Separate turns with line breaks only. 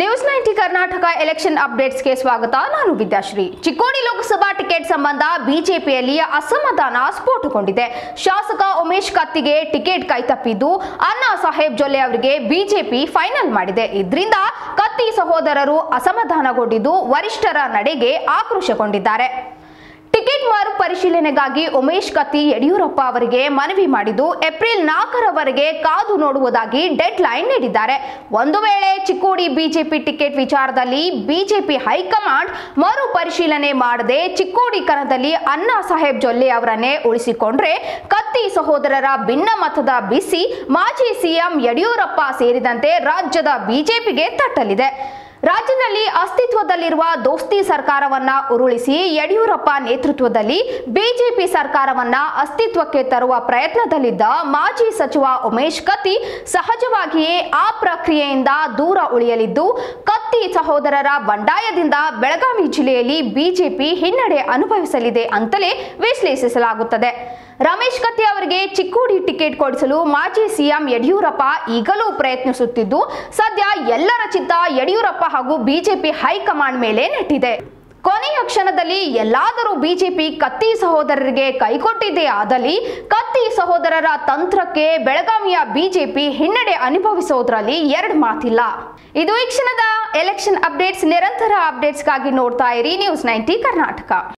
News ninety Karnataka election ಅಪ್ಡೇಟ್ಸ್ಗೆ ಸ್ವಾಗತ. ನಾನು Vidyashree. Chikkodi Lok Sabha ticket ಸಂಬಂಧ ಬಿಜೆಪಿಯಲ್ಲಿ ಅಸಮಾಧಾನ ಸ್ಫೋಟಗೊಂಡಿದೆ. ಶಾಸಕ ಉಮೇಶ್ ಕತ್ತಿಗೆ ಟಿಕೆಟ್ ಕೈತಪ್ಪಿದ್ದು, ಅಣ್ಣಾ ಸಾಹೇಬ್ ಜೊಲ್ಲೆ ಅವರಿಗೆ ಬಿಜೆಪಿ ಫೈನಲ್ ಮಾಡಿದೆ. ಇದರಿಂದ ಕತ್ತಿ ಸಹೋದರರು ಅಸಮಾಧಾನಗೊಂಡಿದ್ದು, ವರಿಷ್ಠರ ನಡೆಗೆ ಆಕ್ರೋಶಗೊಂಡಿದ್ದಾರೆ. ಪರಿಶೀಲನೆಗಾಗಿ ಉಮೇಶ್ ಕತ್ತಿ ಯಡಿಯೂರಪ್ಪ ಅವರಿಗೆ ಮನವಿ ಮಾಡಿದ್ದು, ಏಪ್ರಿಲ್ ನಾಲ್ಕರವರೆಗೆ ಕಾದು ನೋಡುವುದಾಗಿ ಡೆಡ್ ಲೈನ್ ನೀಡಿದ್ದಾರೆ. ಒಂದು ವೇಳೆ ಚಿಕ್ಕೋಡಿ ಬಿಜೆಪಿ ಟಿಕೆಟ್ ವಿಚಾರದಲ್ಲಿ ಬಿಜೆಪಿ ಹೈಕಮಾಂಡ್ ಮರು ಪರಿಶೀಲನೆ ಮಾಡದೆ ಚಿಕ್ಕೋಡಿ ಕಣದಲ್ಲಿ ಅಣ್ಣಾ ಸಾಹೇಬ್ ಜೊಲ್ಲೆ ಅವರನ್ನೇ ಉಳಿಸಿಕೊಂಡ್ರೆ ಕತ್ತಿ ಸಹೋದರರ ಭಿನ್ನ ಮತದ ಬಿಸಿ ಮಾಜಿ ಸಿಎಂ ಯಡಿಯೂರಪ್ಪ ಸೇರಿದಂತೆ ರಾಜ್ಯದ ಬಿಜೆಪಿಗೆ ತಟ್ಟಲಿದೆ. ರಾಜ್ಯದಲ್ಲಿ ಅಸ್ತಿತ್ವದಲ್ಲಿರುವ ದೋಸ್ತಿ ಸರ್ಕಾರವನ್ನ ಉರುಳಿಸಿ ಯಡಿಯೂರಪ್ಪ ನೇತೃತ್ವದಲ್ಲಿ ಬಿಜೆಪಿ ಸರ್ಕಾರವನ್ನ ಅಸ್ತಿತ್ವಕ್ಕೆ ತರುವ ಪ್ರಯತ್ನದಲ್ಲಿದ್ದ ಮಾಜಿ ಸಚಿವ ಉಮೇಶ್ ಕತ್ತಿ ಸಹಜವಾಗಿಯೇ ಆ ಪ್ರಕ್ರಿಯೆಯಿಂದ ದೂರ ಉಳಿಯಲಿದ್ದು ಕತ್ತಿ ಸಹೋದರರ ಬಂಡಾಯದಿಂದ ಬೆಳಗಾವಿ ಜಿಲ್ಲೆಯಲ್ಲಿ ಬಿಜೆಪಿ ಹಿನ್ನಡೆ ಅನುಭವಿಸಲಿದೆ ಅಂತಲೇ ವಿಶ್ಲೇಷಿಸಲಾಗುತ್ತದೆ. ರಮೇಶ್ ಕತ್ತಿ ಅವರಿಗೆ ಚಿಕ್ಕೋಡಿ ಟಿಕೆಟ್ ಕೊಡಿಸಲು ಮಾಜಿ ಸಿಎಂ ಯಡಿಯೂರಪ್ಪ ಈಗಲೂ ಪ್ರಯತ್ನಿಸುತ್ತಿದ್ದು, ಸದ್ಯ ಎಲ್ಲರ ಚಿತ್ತ ಯಡಿಯೂರಪ್ಪ ಹಾಗೂ ಬಿಜೆಪಿ ಹೈಕಮಾಂಡ್ ಮೇಲೆ ನೆಟ್ಟಿದೆ. ಕೊನೆಯ ಕ್ಷಣದಲ್ಲಿ ಎಲ್ಲಾದರೂ ಬಿಜೆಪಿ ಕತ್ತಿ ಸಹೋದರರಿಗೆ ಕೈಕೊಟ್ಟಿದ್ದೇ ಆದಲ್ಲಿ ಕತ್ತಿ ಸಹೋದರರ ತಂತ್ರಕ್ಕೆ ಬೆಳಗಾವಿಯ ಬಿಜೆಪಿ ಹಿನ್ನಡೆ ಅನುಭವಿಸೋದ್ರಲ್ಲಿ ಎರಡು ಮಾತಿಲ್ಲ. ಇದು ಈ ಕ್ಷಣದ ಎಲೆಕ್ಷನ್ ಅಪ್ಡೇಟ್ಸ್ ನಿರಂತರ ಅಪ್ಡೇಟ್ಸ್ಗಾಗಿ ನೋಡ್ತಾ ಇರಿ. News ninety Karnataka.